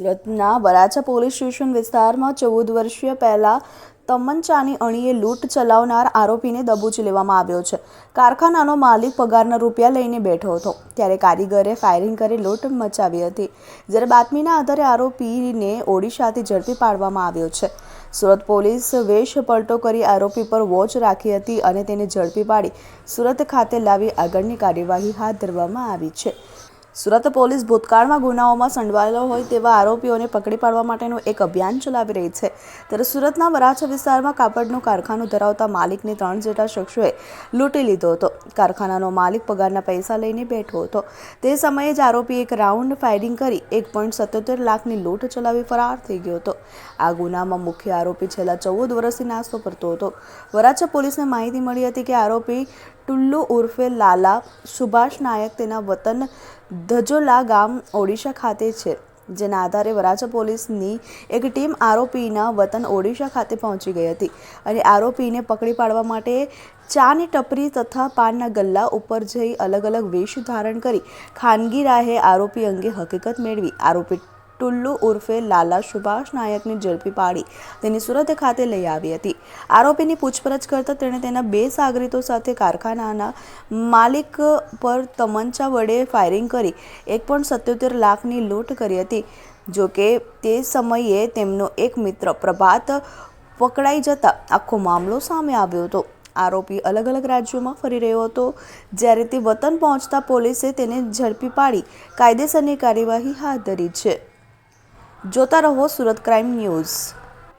સુરતના Varachha police station વિસ્તારમાં ચૌદ વર્ષીય પહેલા તમંચાની અણીએ લૂંટ ચલાવનાર આરોપીને દબોચી લેવામાં આવ્યો છે. કારખાનાનો માલિક પગારના રૂપિયા લઈને બેઠો હતો. ત્યારે કારીગરે ફાયરિંગ કરી લૂંટ મચાવી હતી. જ્યારે બાતમીના આધારે આરોપીને ઓડિશાથી ઝડપી પાડવામાં આવ્યો છે. સુરત પોલીસ વેશ પલટો કરી આરોપી પર વોચ રાખી હતી અને તેને ઝડપી પાડી સુરત ખાતે લાવી આગળની કાર્યવાહી હાથ ધરવામાં આવી છે. સુરત પોલીસ ભૂતકાળમાં ગુનાઓમાં સંડવાયેલો હોય તેવા આરોપીઓને પકડી પાડવા માટેનું એક અભિયાન ચલાવી રહી છે. ત્યારે સુરતના વરાછા વિસ્તારમાં કાપડનું કારખાનું ધરાવતા માલિકને ત્રણ જેટલા શખ્સોએ લૂંટી લીધો હતો. કારખાનાનો માલિક પગારના પૈસા લઈને બેઠો હતો. તે સમયે જ આરોપી એક રાઉન્ડ ફાયરિંગ કરી એક પોઈન્ટ સત્યોતેર લાખની લૂંટ ચલાવી ફરાર થઈ ગયો હતો. આ ગુનામાં મુખ્ય આરોપી છેલ્લા ચૌદ વર્ષથી નાસ્તો કરતો હતો. વરાછા પોલીસને માહિતી મળી હતી કે આરોપી ટુલ્લુ ઉર્ફે લાલા સુભાષ નાયક તેના વતન ધજોલા ગામ ઓડિશા ખાતે છે, જેના આધારે વરાછા પોલીસની એક ટીમ આરોપીના વતન ઓડિશા ખાતે પહોંચી ગઈ હતી. અને આરોપીને પકડી પાડવા માટે ચાની ટપરી તથા પાનના ગલ્લા ઉપર જઈ અલગ અલગ વેશ ધારણ કરી ખાનગી રાહે આરોપી અંગે હકીકત મેળવી. આરોપી ટુલ્લુ ઉર્ફે લાલા સુભાષ નાયકને ઝડપી પાડી તેની સુરત ખાતે લઈ આવી હતી. આરોપીની પૂછપરછ કરતા તેણે તેના બે સાગરીતો સાથે કારખાનાના માલિક પર તમંચા વડે ફાયરિંગ કરી એક પણ સત્યોતેર લાખની લૂંટ કરી હતી. જોકે તે સમયે તેમનો એક મિત્ર પ્રભાત પકડાઈ જતા આખો મામલો સામે આવ્યો હતો. આરોપી અલગ અલગ રાજ્યોમાં ફરી રહ્યો હતો, જ્યારે તે વતન પહોંચતા પોલીસે તેને ઝડપી પાડી કાયદેસરની કાર્યવાહી હાથ ધરી છે. જોતા રહો સુરત ક્રાઇમ ન્યૂઝ.